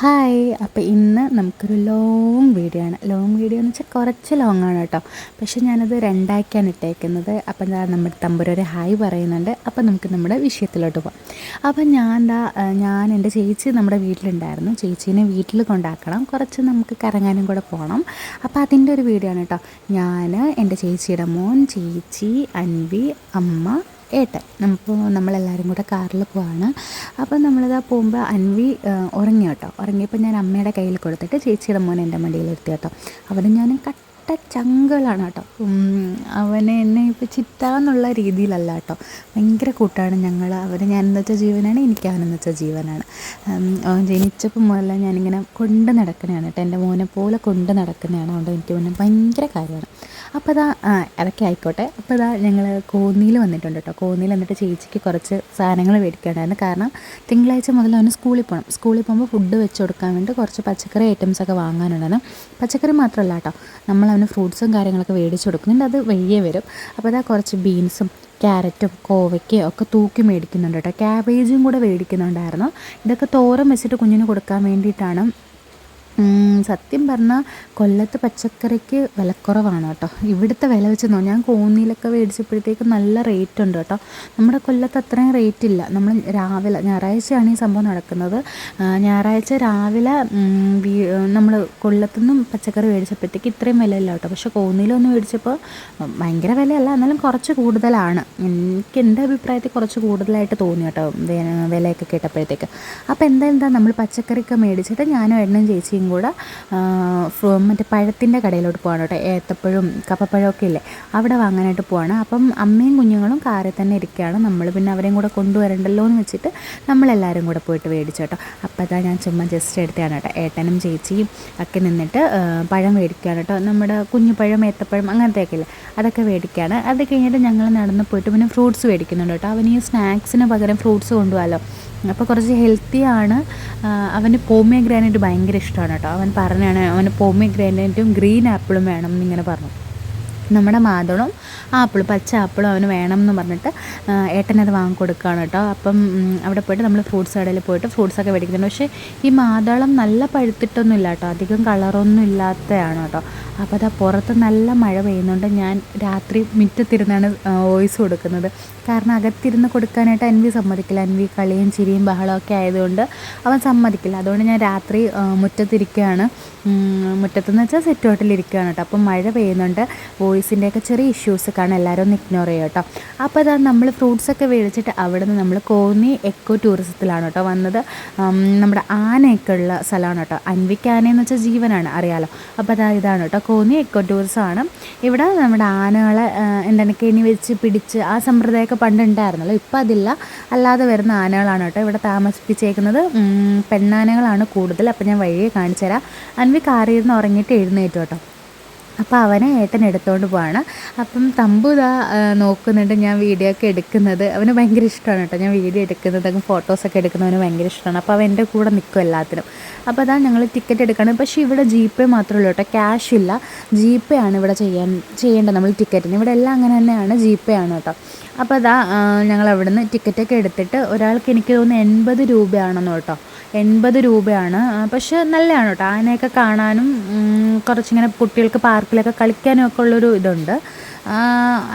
Hi അപ്പോൾ ഇന്ന് നമുക്കൊരു ലോങ് വീഡിയോ ആണ്. ലോങ് വീഡിയോ എന്ന് വെച്ചാൽ കുറച്ച് ലോങ് ആണ് കേട്ടോ. പക്ഷേ ഞാനത് രണ്ടാക്കിയാണ് ഇട്ടേക്കുന്നത്. അപ്പം എന്താ നമ്മുടെ തമ്പുരൊരു ഹായ് പറയുന്നുണ്ട്. അപ്പം നമുക്ക് നമ്മുടെ വിഷയത്തിലോട്ട് പോകാം അപ്പം ഞാൻ എന്താ ഞാൻ എന്റെ ചേച്ചി നമ്മുടെ വീട്ടിലുണ്ടായിരുന്നു. ചേച്ചീനെ വീട്ടിൽ കൊണ്ടാക്കണം. കുറച്ച് നമുക്ക് കറങ്ങാനും കൂടെ പോകണം അപ്പോൾ അതിന്റെ ഒരു വീഡിയോ ആണ് കേട്ടോ. ഞാൻ എന്റെ ചേച്ചിയുടെ മോൻ ചേച്ചി അൻവി അമ്മ ഏട്ടൻ. നമുക്ക് നമ്മളെല്ലാവരും കൂടെ കാറിൽ പോവാണ്. അപ്പം നമ്മളിതാ പോകുമ്പോൾ അൻവി ഉറങ്ങി കേട്ടോ. ഉറങ്ങിയപ്പോൾ ഞാൻ അമ്മയുടെ കയ്യിൽ കൊടുത്തിട്ട് ചേച്ചിയുടെ മോനെ എന്റെ മടിയിലെടുത്തി കേട്ടോ. അവന് ഞാൻ കട്ട ചങ്കളാണ് കേട്ടോ. അവനെ എന്നെ ഇപ്പോൾ ചിത്താന്നുള്ള രീതിയിലല്ല കേട്ടോ. ഭയങ്കര കൂട്ടാണ് ഞങ്ങൾ അവന് ഞാൻ എന്ന് വെച്ചാൽ ജീവനാണ് എനിക്ക് അവനെന്ന് വെച്ചാൽ ജീവനാണ്. അവൻ ജനിച്ചപ്പോൾ മുതൽ ഞാനിങ്ങനെ കൊണ്ട് നടക്കുന്നതാണ് കേട്ടോ. എന്റെ മോനെ പോലെ കൊണ്ട് നടക്കുന്നതാണ് അതുകൊണ്ട് എനിക്ക് മോനെ ഭയങ്കര കാര്യമാണ്. അപ്പോൾ അതാ അതൊക്കെ ആയിക്കോട്ടെ. അപ്പോൾ അതാ ഞങ്ങൾ കോന്നിയിൽ വന്നിട്ടുണ്ട് കേട്ടോ. കോന്നിയിൽ വന്നിട്ട് ചേച്ചിക്ക് കുറച്ച് സാധനങ്ങൾ മേടിക്കേണ്ടായിരുന്നു കാരണം തിങ്കളാഴ്ച മുതൽ അവന് സ്കൂളിൽ പോകണം സ്കൂളിൽ പോകുമ്പോൾ ഫുഡ് വെച്ച് കൊടുക്കാൻ വേണ്ടി കുറച്ച് പച്ചക്കറി ഐറ്റംസ് ഒക്കെ വാങ്ങാനുണ്ടായിരുന്നു. പച്ചക്കറി മാത്രമല്ല കേട്ടോ. നമ്മൾ അവന് ഫ്രൂട്ട്സും കാര്യങ്ങളൊക്കെ മേടിച്ച് കൊടുക്കുന്നുണ്ട് അത് വയ്യേ വരും. അപ്പോൾ അതാ കുറച്ച് ബീൻസും ക്യാരറ്റും കോവയ്ക്കയും ഒക്കെ തൂക്കി മേടിക്കുന്നുണ്ട് കേട്ടോ. ക്യാബേജും കൂടെ മേടിക്കുന്നുണ്ടായിരുന്നു. ഇതൊക്കെ തോറും വെച്ചിട്ട് കുഞ്ഞിന് കൊടുക്കാൻ വേണ്ടിയിട്ടാണ് സത്യം പറഞ്ഞാൽ കൊല്ലത്ത് പച്ചക്കറിക്ക് വിലക്കുറവാണ് കേട്ടോ. ഇവിടുത്തെ വില വെച്ച് നോ ഞാൻ കോന്നിയിലൊക്കെ മേടിച്ചപ്പോഴത്തേക്ക് നല്ല റേറ്റ് ഉണ്ട് കേട്ടോ. നമ്മുടെ കൊല്ലത്ത് അത്രയും റേറ്റ് ഇല്ല. നമ്മൾ രാവിലെ ഞായറാഴ്ചയാണ് ഈ സംഭവം നടക്കുന്നത്. ഞായറാഴ്ച രാവിലെ നമ്മൾ കൊല്ലത്തു നിന്നും പച്ചക്കറി മേടിച്ചപ്പോഴത്തേക്ക് ഇത്രയും വിലയില്ല കേട്ടോ. പക്ഷേ കോന്നിയിലൊന്ന് മേടിച്ചപ്പോൾ ഭയങ്കര വിലയല്ല എന്നാലും കുറച്ച് കൂടുതലാണ്. എനിക്ക് എന്റെ അഭിപ്രായത്തിൽ കുറച്ച് കൂടുതലായിട്ട് തോന്നി കേട്ടോ വിലയൊക്കെ കേട്ടപ്പോഴത്തേക്ക്. അപ്പോൾ എന്താ എന്താ നമ്മൾ പച്ചക്കറിയൊക്കെ മേടിച്ചിട്ട് ഞാനും എണ്ണം ചേച്ചിയും കൂടെ മറ്റേ പഴത്തിന്റെ കടയിലോട്ട് പോകണം കേട്ടോ. ഏത്തപ്പഴവും കപ്പപ്പഴമൊക്കെ ഇല്ലേ? അവിടെ വാങ്ങാനായിട്ട് പോവാണ്. അപ്പം അമ്മയും കുഞ്ഞുങ്ങളും കാറിൽ തന്നെ ഇരിക്കുകയാണ്. നമ്മൾ പിന്നെ അവരെയും കൂടെ കൊണ്ടുവരണ്ടല്ലോ എന്ന് വെച്ചിട്ട് നമ്മളെല്ലാവരും കൂടെ പോയിട്ട് മേടിച്ചു കേട്ടോ. അപ്പോൾ അതാ ഞാൻ ചുമ്മാ ജസ്റ്റ് എടുത്തതാണ് കേട്ടോ. ഏട്ടനും ചേച്ചിയും ഒക്കെ നിന്നിട്ട് പഴം മേടിക്കുകയാണ് കേട്ടോ. നമ്മുടെ കുഞ്ഞുപഴം ഏത്തപ്പഴം അങ്ങനത്തെയൊക്കെ ഇല്ലേ? അതൊക്കെ മേടിക്കുകയാണ്. അത് കഴിഞ്ഞിട്ട് ഞങ്ങൾ നടന്ന് പോയിട്ട് പിന്നെ ഫ്രൂട്ട്സ് മേടിക്കുന്നുണ്ട് കേട്ടോ. അവന് ഈ സ്നാക്സിന് പകരം ഫ്രൂട്ട്സ് കൊണ്ടുപോകാമല്ലോ. അപ്പോൾ കുറച്ച് ഹെൽത്തിയാണ് അവന് പോമിയ ഗ്രാനൈറ്റ് ഭയങ്കര ഇഷ്ടമാണ് കേട്ടോ. അവൻ പറഞ്ഞാണ് അവന് പോമിയ ഗ്രാനൈറ്റും ഗ്രീൻ ആപ്പിളും വേണം എന്നിങ്ങനെ പറഞ്ഞു. നമ്മുടെ മാതളും ആപ്പിൾ പച്ച ആപ്പിളും അവന് വേണം എന്ന് പറഞ്ഞിട്ട് ഏട്ടനത് വാങ്ങിക്കൊടുക്കുകയാണ് കേട്ടോ. അപ്പം അവിടെ പോയിട്ട് നമ്മൾ ഫ്രൂട്ട്സ് കടയിൽ പോയിട്ട് ഫ്രൂട്ട്സൊക്കെ മേടിക്കുന്നുണ്ട്. പക്ഷേ ഈ മാതളം നല്ല പഴുത്തിട്ടൊന്നും ഇല്ല കേട്ടോ. അധികം കളറൊന്നും ഇല്ലാത്തതാണ് കേട്ടോ. അപ്പോൾ അതാ പുറത്ത് നല്ല മഴ പെയ്യുന്നുണ്ട്. ഞാൻ രാത്രി മുറ്റത്തിരുന്നാണ് വോയിസ് കൊടുക്കുന്നത്. കാരണം അകത്തിരുന്ന് കൊടുക്കാനായിട്ട് അൻവി സമ്മതിക്കില്ല. അൻവി കളിയും ചിരിയും ബഹളമൊക്കെ ആയതുകൊണ്ട് അവൻ സമ്മതിക്കില്ല. അതുകൊണ്ട് ഞാൻ രാത്രി മുറ്റത്തിരിക്കുകയാണ്. മുറ്റത്തെന്ന് വെച്ചാൽ സെറ്റ് ഹോട്ടലിരിക്കുകയാണ് കേട്ടോ. അപ്പം മഴ പെയ്യുന്നുണ്ട്. വോയിസിന്റെയൊക്കെ ചെറിയ ഇഷ്യൂസ് കാണാൻ എല്ലാവരും ഒന്ന് ഇഗ്നോർ ചെയ്യുക കേട്ടോ. അപ്പോൾ അതാണ് നമ്മൾ ഫ്രൂട്ട്സൊക്കെ മേടിച്ചിട്ട് അവിടെ നിന്ന് നമ്മൾ കോന്നി എക്കോ ടൂറിസത്തിലാണ് കേട്ടോ വന്നത്. നമ്മുടെ ആനയൊക്കെ ഉള്ള സ്ഥലമാണ് കേട്ടോ. അൻവിക്ക് ആനയെന്ന് വെച്ചാൽ ജീവനാണ് അറിയാലോ. അപ്പോൾ അതാ ഇതാണ് കേട്ടോ. കോന്നി എക്കോ ടൂറിസമാണ് ഇവിടെ നമ്മുടെ ആനകളെ എന്താണ് കെണി വെച്ച് പിടിച്ച് ആ സമ്പ്രദായമൊക്കെ പണ്ട് ഉണ്ടായിരുന്നല്ലോ ഇപ്പം അതില്ല. അല്ലാതെ വരുന്ന ആനകളാണ് കേട്ടോ ഇവിടെ താമസിപ്പിച്ചേക്കുന്നത്. പെണ്ണാനകളാണ് കൂടുതൽ. അപ്പം ഞാൻ വഴിയെ കാണിച്ചു തരാം അൻവി നിന്ന് ഉറങ്ങിയിട്ട് എഴുന്നേറ്റു കേട്ടോ. അപ്പോൾ അവനെ ഏട്ടൻ എടുത്തുകൊണ്ട് പോവാണ്. അപ്പം തമ്പു ഇതാ നോക്കുന്നുണ്ട് ഞാൻ വീഡിയോ ഒക്കെ എടുക്കുന്നത്. അവന് ഭയങ്കര ഇഷ്ടമാണ് കേട്ടോ. ഞാൻ വീഡിയോ എടുക്കുന്നത് ഫോട്ടോസൊക്കെ എടുക്കുന്നവന് ഭയങ്കര ഇഷ്ടമാണ് അപ്പോൾ അവൻ എന്റെ കൂടെ നിൽക്കും എല്ലാത്തിനും. അപ്പോൾ അതാ ഞങ്ങൾ ടിക്കറ്റ് എടുക്കണം. പക്ഷേ ഇവിടെ ജി പേ മാത്രമേ ഉള്ളൂ കേട്ടോ. ക്യാഷ് ഇല്ല. ജി പേ ആണ് ഇവിടെ ചെയ്യാൻ ചെയ്യേണ്ടത് നമ്മൾ ടിക്കറ്റിന് ഇവിടെ എല്ലാം അങ്ങനെ തന്നെയാണ് ജി പേ ആണ് കേട്ടോ. അപ്പോൾ അതാ ഞങ്ങൾ അവിടുന്ന് ടിക്കറ്റൊക്കെ എടുത്തിട്ട് ഒരാൾക്ക് എനിക്ക് തോന്നുന്നു എൺപത് രൂപയാണെന്ന് കേട്ടോ. എൺപത് രൂപയാണ്. പക്ഷെ നല്ലതാണ് കേട്ടോ. ആനയൊക്കെ കാണാനും കുറച്ചിങ്ങനെ കുട്ടികൾക്ക് പാർക്കിലൊക്കെ കളിക്കാനും ഒക്കെ ഉള്ളൊരു ഇതുണ്ട്.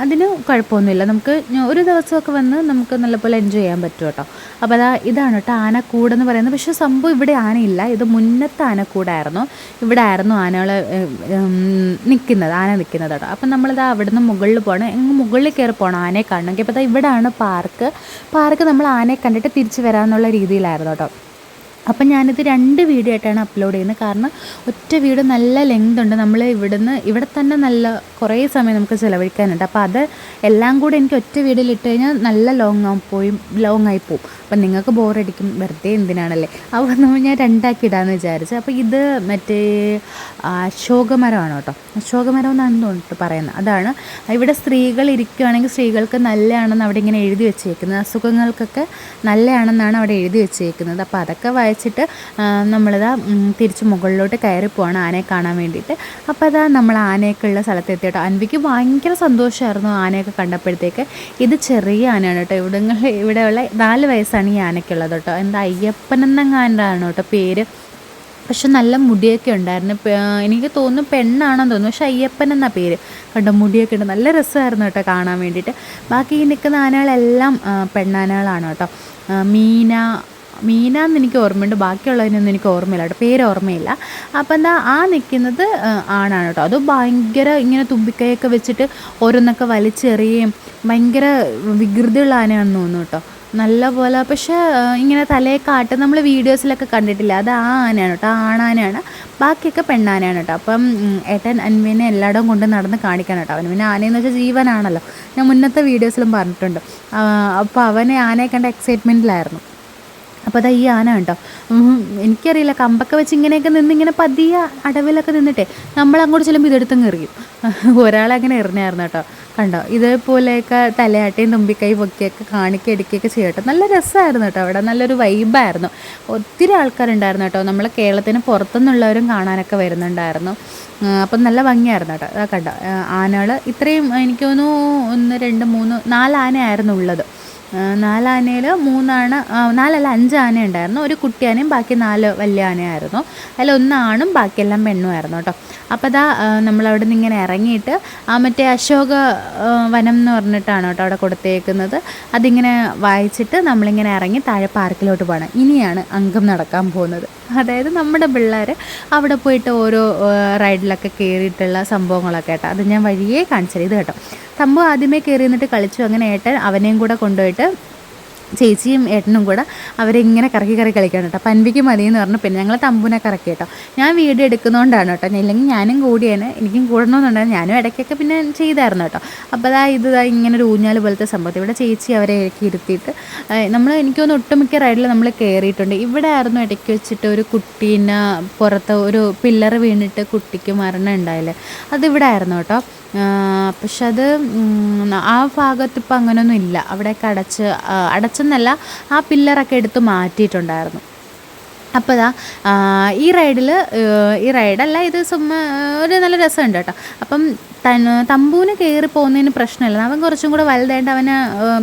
അതിന് കുഴപ്പമൊന്നുമില്ല. നമുക്ക് ഒരു ദിവസമൊക്കെ വന്ന് നമുക്ക് നല്ലപോലെ എൻജോയ് ചെയ്യാൻ പറ്റും കേട്ടോ. അപ്പോൾ അതാ ഇതാണ് കേട്ടോ ആനക്കൂടെന്ന് പറയുന്നത്. പക്ഷേ സംഭവം ഇവിടെ ആനയില്ല. ഇത് മുന്നത്തെ ആനക്കൂടായിരുന്നു. ഇവിടെ ആയിരുന്നു ആനകൾ നിൽക്കുന്നത് ആന നിൽക്കുന്നത് കേട്ടോ. അപ്പം നമ്മളിതാ നിന്ന് മുകളിൽ പോകണം. എങ്ങ് മുകളിൽ കയറി പോകണം ആനയെ കാണണമെങ്കിൽ. അപ്പോൾ ഇവിടെയാണ് പാർക്ക്. പാർക്ക് നമ്മൾ ആനയെ കണ്ടിട്ട് തിരിച്ച് വരാമെന്നുള്ള രീതിയിലായിരുന്നു കേട്ടോ. അപ്പം ഞാനിത് രണ്ട് വീഡിയോ ആയിട്ടാണ് അപ്ലോഡ് ചെയ്യുന്നത്. കാരണം ഒറ്റ വീഡിയോ നല്ല ലെങ്ത് ഉണ്ട്. നമ്മൾ ഇവിടുന്ന് ഇവിടെ തന്നെ നല്ല കുറേ സമയം നമുക്ക് ചിലവഴിക്കാനുണ്ട്. അപ്പോൾ അത് എല്ലാം കൂടെ എനിക്ക് ഒറ്റ വീഡിയോയിൽ ഇട്ട് കഴിഞ്ഞാൽ നല്ല ലോങ് ആയി പോയി ലോങ് ആയി പോവും. അപ്പം നിങ്ങൾക്ക് ബോറടിക്കും വെറുതെ എന്തിനാണല്ലേ? അപ്പോൾ നമ്മൾ ഞാൻ രണ്ടാക്കി ഇടാമെന്ന് വിചാരിച്ചു. അപ്പോൾ ഇത് മറ്റേ അശോകമരമാണ് കേട്ടോ അശോകമരം എന്നാണ് തോന്നിട്ട് പറയുന്നത് അതാണ്. ഇവിടെ സ്ത്രീകൾ ഇരിക്കുകയാണെങ്കിൽ സ്ത്രീകൾക്ക് നല്ലതാണെന്ന് അവിടെ ഇങ്ങനെ എഴുതി വെച്ചേക്കുന്നത്. അസുഖങ്ങൾക്കൊക്കെ നല്ലതാണെന്നാണ് അവിടെ എഴുതി വെച്ചേക്കുന്നത്. അപ്പോൾ അതൊക്കെ വായിച്ചിട്ട് നമ്മളിതാ തിരിച്ച് മുകളിലോട്ട് കയറി പോവാണ് ആനയെ കാണാൻ വേണ്ടിയിട്ട്. അപ്പോൾ അതാ നമ്മൾ ആനയൊക്കെ ഉള്ള സ്ഥലത്ത് എത്തിയിട്ടോ അൻവിക്ക് ഭയങ്കര സന്തോഷമായിരുന്നു ആനയൊക്കെ കണ്ടപ്പോഴത്തേക്ക്. ഇത് ചെറിയ ആനയാണ് കേട്ടോ. ഇവിടങ്ങളിൽ ഇവിടെയുള്ള നാല് വയസ്സാണ് ഈ ആനയ്ക്കുള്ളത് കേട്ടോ. എന്താ അയ്യപ്പൻ കേട്ടോ പേര്. പക്ഷെ നല്ല മുടിയൊക്കെ ഉണ്ടായിരുന്നു. എനിക്ക് തോന്നുന്നു പെണ്ണാണെന്ന് തോന്നുന്നു. പക്ഷെ അയ്യപ്പൻ എന്നാ പേര്. കണ്ടോ മുടിയൊക്കെ ഉണ്ട്. നല്ല രസമായിരുന്നു കേട്ടോ കാണാൻ വേണ്ടിയിട്ട്. ബാക്കി ഈ നിൽക്കുന്ന ആനകളെല്ലാം പെണ്ണാനകളാണ് കേട്ടോ. മീന മീന എന്ന് എനിക്ക് ഓർമ്മയുണ്ട്. ബാക്കിയുള്ളതിനൊന്നും എനിക്ക് ഓർമ്മയില്ല കേട്ടോ. പേര് ഓർമ്മയില്ല. അപ്പം എന്താ ആ നിൽക്കുന്നത് ആണാണ് കേട്ടോ. അത് ഭയങ്കര ഇങ്ങനെ തുമ്പിക്കൈയൊക്കെ വെച്ചിട്ട് ഓരോന്നൊക്കെ വലിച്ചെറിയുകയും ഭയങ്കര വികൃതിയുള്ള ആനയാണെന്ന് തോന്നുന്നു കേട്ടോ. നല്ല പോലെ പക്ഷേ ഇങ്ങനെ തലയെ കാട്ട് നമ്മൾ വീഡിയോസിലൊക്കെ കണ്ടിട്ടില്ല? അത് ആ ആനയാണ് കേട്ടോ. ആ ആണാനയാണ്. ബാക്കിയൊക്കെ പെണ്ണാനയാണ് കേട്ടോ. അപ്പം ഏട്ടൻ അൻവിനെ എല്ലായിടവും കൊണ്ട് നടന്ന് കാണിക്കണം കേട്ടോ. അവന് പിന്നെ ആനയെന്ന് വെച്ചാൽ ജീവനാണല്ലോ. ഞാൻ മുന്നത്തെ വീഡിയോസിലും പറഞ്ഞിട്ടുണ്ട്. അപ്പോൾ അവനെ ആനയെ കണ്ട എക്സൈറ്റ്മെന്റിലായിരുന്നു അപ്പോൾ അതാ ഈ ആന കേട്ടോ എനിക്കറിയില്ല കമ്പൊക്കെ വെച്ച് ഇങ്ങനെയൊക്കെ നിന്ന് ഇങ്ങനെ പതിയ അടവിലൊക്കെ നിന്നിട്ടേ നമ്മളങ്ങോട്ട് ചെല്ലുമ്പോൾ ഇതെടുത്തങ്ങ് എറിയും ഒരാളങ്ങനെ എറിഞ്ഞായിരുന്നു കേട്ടോ. കണ്ടോ? ഇതേപോലെയൊക്കെ തലയാട്ടയും തുമ്പിക്കൈ പൊക്കിയൊക്കെ കാണിക്കുക എടുക്കുകയൊക്കെ ചെയ്യട്ടോ. നല്ല രസമായിരുന്നു കേട്ടോ അവിടെ. നല്ലൊരു വൈബായിരുന്നു ഒത്തിരി ആൾക്കാരുണ്ടായിരുന്നു കേട്ടോ. നമ്മളെ കേരളത്തിന് പുറത്തുനിന്നുള്ളവരും കാണാനൊക്കെ വരുന്നുണ്ടായിരുന്നു. അപ്പം നല്ല ഭംഗിയായിരുന്നു കേട്ടോ. കണ്ടോ? ആനകൾ ഇത്രയും എനിക്ക് തോന്നുന്നു ഒന്ന് രണ്ട് മൂന്ന് നാല് ആനയായിരുന്നു ഉള്ളത്. നാലാനയിൽ മൂന്നാണ് നാലല്ല അഞ്ച് ആന ഉണ്ടായിരുന്നു. ഒരു കുട്ടിയാനയും ബാക്കി നാല് വലിയ ആനയായിരുന്നു. അതിൽ ഒന്നാണും ബാക്കിയെല്ലാം പെണ്ണുമായിരുന്നു കേട്ടോ. അപ്പോൾ അതാ നമ്മളവിടെ നിന്ന് ഇങ്ങനെ ഇറങ്ങിയിട്ട് ആ മറ്റേ അശോക വനം എന്ന് പറഞ്ഞിട്ടാണ് കേട്ടോ അവിടെ കൊടുത്തേക്കുന്നത്. അതിങ്ങനെ വായിച്ചിട്ട് നമ്മളിങ്ങനെ ഇറങ്ങി താഴെ പാർക്കിലോട്ട് പോകണം. ഇനിയാണ് അംഗം നടക്കാൻ പോകുന്നത്. അതായത് നമ്മുടെ പിള്ളേർ അവിടെ പോയിട്ട് ഓരോ റൈഡിലൊക്കെ കയറിയിട്ടുള്ള സംഭവങ്ങളൊക്കെ കേട്ടോ. അത് ഞാൻ വഴിയേ കാണിച്ചത് കേട്ടോ. സംഭവം ആദ്യമേ കയറി നിന്നിട്ട് കളിച്ചു. അങ്ങനെ ഏട്ടൻ അവനെയും കൂടെ കൊണ്ടുപോയിട്ട് ചേച്ചിയും ഏട്ടനും കൂടെ അവരിങ്ങനെ കറക്കി കറക്കി കളിക്കണം കേട്ടോ. പൻപിക്ക് മതി എന്ന് പറഞ്ഞു. പിന്നെ ഞങ്ങൾ തമ്പുനെ കറക്കി കേട്ടോ. ഞാൻ വീഡിയോ എടുക്കുന്നതുകൊണ്ടാണ് കേട്ടോ. ഇല്ലെങ്കിൽ ഞാനും കൂടിയാണ്. എനിക്കും കൂടണമെന്നുണ്ടായിരുന്നു ഞാനും ഇടയ്ക്കൊക്കെ പിന്നെ ചെയ്തായിരുന്നു കേട്ടോ. അപ്പോൾ അതാ ഇത് ഇങ്ങനെ ഒരു ഊഞ്ഞാൽ പോലത്തെ സംഭവത്തിൽ ഇവിടെ ചേച്ചി അവരെ ഇറക്കി ഇരുത്തിയിട്ട് നമ്മൾ എനിക്കൊന്ന് ഒട്ടുമിക്ക റൈഡിൽ നമ്മൾ കയറിയിട്ടുണ്ട് ഇവിടെ ആയിരുന്നു ഇടയ്ക്ക് വെച്ചിട്ട് ഒരു കുട്ടീനെ പുറത്ത് ഒരു പില്ലർ വീണിട്ട് കുട്ടിക്ക് മരണം ഉണ്ടായില്ലേ അതിവിടെ ആയിരുന്നു കേട്ടോ. പക്ഷെ അത് ആ ഭാഗത്ത് ഇപ്പം അങ്ങനെയൊന്നും ഇല്ല. അവിടെയൊക്കെ അടച്ച് അടച്ചെന്നല്ല ആ പില്ലറൊക്കെ എടുത്ത് മാറ്റിയിട്ടുണ്ടായിരുന്നു. അപ്പോൾ ഇതാ ഈ റൈഡിൽ ഈ റൈഡല്ല ഇത് സുമ്മ ഒരു നല്ല രസമുണ്ട് കേട്ടോ. അപ്പം തമ്പൂന് കയറി പോകുന്നതിന് പ്രശ്നമില്ല. അവൻ കുറച്ചും കൂടെ വലുതായിട്ട് അവന്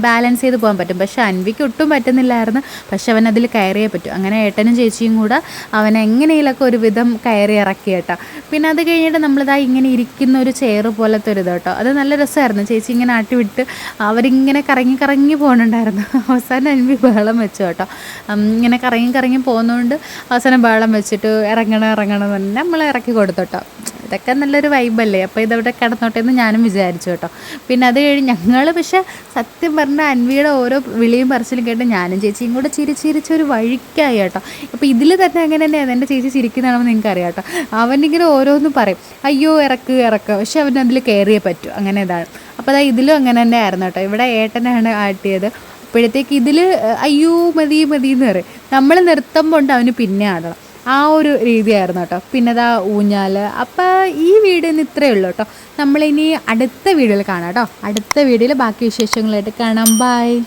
ബാലൻസ് ചെയ്ത് പോകാൻ പറ്റും. പക്ഷേ അൻവിക്ക് ഒട്ടും പറ്റുന്നില്ലായിരുന്നു. പക്ഷെ അവൻ അതിൽ കയറിയേ പറ്റും. അങ്ങനെ ഏട്ടനും ചേച്ചിയും കൂടെ അവൻ എങ്ങനെയെങ്കിലൊക്കെ ഒരു വിധം കയറി ഇറക്കി കേട്ടോ. പിന്നെ അത് കഴിഞ്ഞിട്ട് നമ്മളിതാ ഇങ്ങനെ ഇരിക്കുന്ന ഒരു ചെയർ പോലത്തെ ഒരു ഇത് കേട്ടോ. അത് നല്ല രസമായിരുന്നു. ചേച്ചി ഇങ്ങനെ ആട്ടി വിട്ട് അവരിങ്ങനെ കറങ്ങി കറങ്ങി പോകുന്നുണ്ടായിരുന്നു അവസാനം അൻവി ബഹളം വെച്ചു കേട്ടോ. ഇങ്ങനെ കറങ്ങി കറങ്ങി പോകുന്നതുകൊണ്ട് അവസാനം ബഹളം വെച്ചിട്ട് ഇറങ്ങണം ഇറങ്ങണം എന്ന് നമ്മൾ ഇറക്കി കൊടുത്തു കേട്ടോ. ഇതൊക്കെ നല്ലൊരു വൈബല്ലേ അപ്പോൾ ഇതവിടെ കിടന്നോട്ടെ എന്ന് ഞാനും വിചാരിച്ചു കേട്ടോ. പിന്നെ അത് കഴിഞ്ഞ് ഞങ്ങൾ പക്ഷെ സത്യം പറഞ്ഞാൽ അൻവിയുടെ ഓരോ വിളിയും പറച്ചിലും കേട്ട് ഞാനും ചേച്ചിയും കൂടെ ചിരി ചിരിച്ചൊരു വഴിക്കായി കേട്ടോ. അപ്പോൾ ഇതിൽ തന്നെ അങ്ങനെ തന്നെയാണ് എന്റെ ചേച്ചി ചിരിക്കുന്നതാണെന്ന് നിങ്ങൾക്ക് അറിയാം കേട്ടോ. അവനിങ്ങനെ ഓരോന്ന് പറയും. അയ്യോ ഇറക്ക് ഇറക്കുക പക്ഷെ അവൻ അതിൽ കയറിയേ പറ്റൂ. അങ്ങനെ ഇതാണ്. അപ്പോൾ അതാ ഇതിലും അങ്ങനെ തന്നെ ആയിരുന്നു കേട്ടോ. ഇവിടെ ഏട്ടനാണ് ആട്ടിയത്. അപ്പോഴത്തേക്ക് ഇതിൽ അയ്യോ മതി മതി എന്ന് പറയും. നമ്മൾ നിർത്തുമ്പോൾ ഉണ്ട് അവന് പിന്നെ ആടണം. ആ ഒരു രീതിയായിരുന്നു കേട്ടോ. പിന്നെ ദാ ഊഞ്ഞാൽ അപ്പോൾ ഈ വീഡിയോന്ന് ഇത്രയേ ഉള്ളൂ കേട്ടോ. നമ്മളിനി അടുത്ത വീഡിയോയിൽ കാണാം കേട്ടോ. അടുത്ത വീഡിയോയിൽ ബാക്കി വിശേഷങ്ങളായിട്ട് കാണാം. ബൈ